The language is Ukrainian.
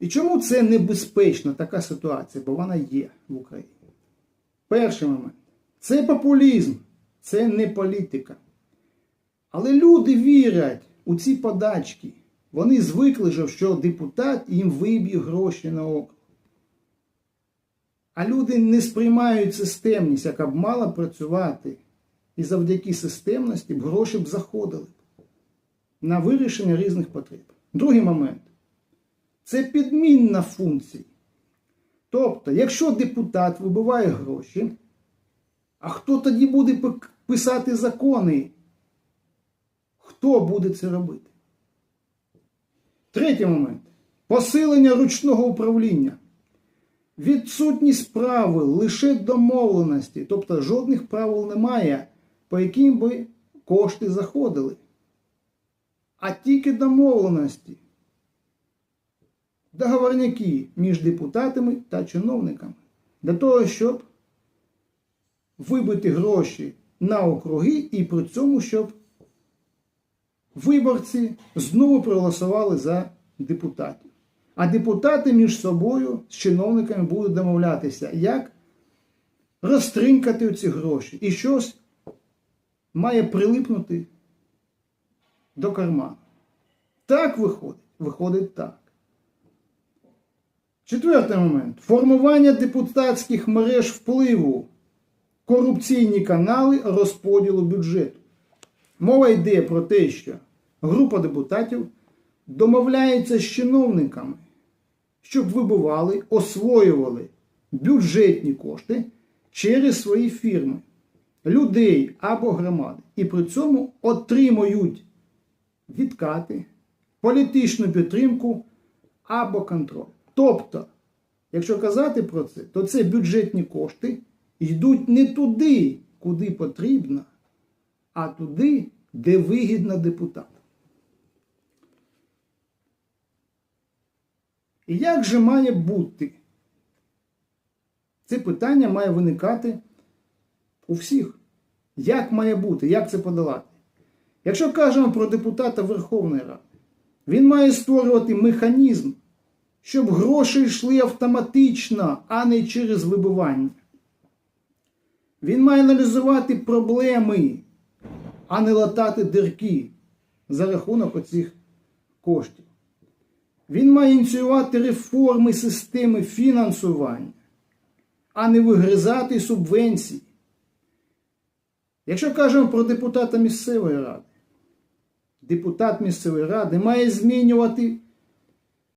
І чому це небезпечна така ситуація? Бо вона є в Україні. Перший момент. Це популізм, це не політика. Але люди вірять у ці подачки. Вони звикли, що депутат їм виб'є гроші на округ. А люди не сприймають системність, яка б мала працювати. І завдяки системності б гроші б заходили на вирішення різних потреб. Другий момент це підмінна функція. Тобто, якщо депутат вибиває гроші, а хто тоді буде писати закони? Хто буде це робити? Третій момент. Посилення ручного управління. Відсутність правил, лише домовленості, тобто жодних правил немає, по яким би кошти заходили. А тільки домовленості. Договорняки між депутатами та чиновниками. Для того, щоб вибити гроші на округи і при цьому, щоб виборці знову проголосували за депутатів. А депутати між собою з чиновниками будуть домовлятися, як розтринкати ці гроші. І щось має прилипнути до карману. Так виходить. Виходить так. Четвертий момент. Формування депутатських мереж впливу. Корупційні канали розподілу бюджету. Мова йде про те, що група депутатів домовляється з чиновниками, щоб вибивали, освоювали бюджетні кошти через свої фірми, людей або громади. І при цьому отримують відкати, політичну підтримку або контроль. Тобто, якщо казати про це, то це бюджетні кошти йдуть не туди, куди потрібно, а туди, де вигідно депутатам. І як же має бути? Це питання має виникати у всіх. Як має бути, як це подолати? Якщо кажемо про депутата Верховної Ради, він має створювати механізм, щоб гроші йшли автоматично, а не через вибивання. Він має аналізувати проблеми, а не латати дирки за рахунок оцих коштів. Він має ініціювати реформи системи фінансування, а не вигризати субвенції. Якщо кажемо про депутата місцевої ради, депутат місцевої ради має змінювати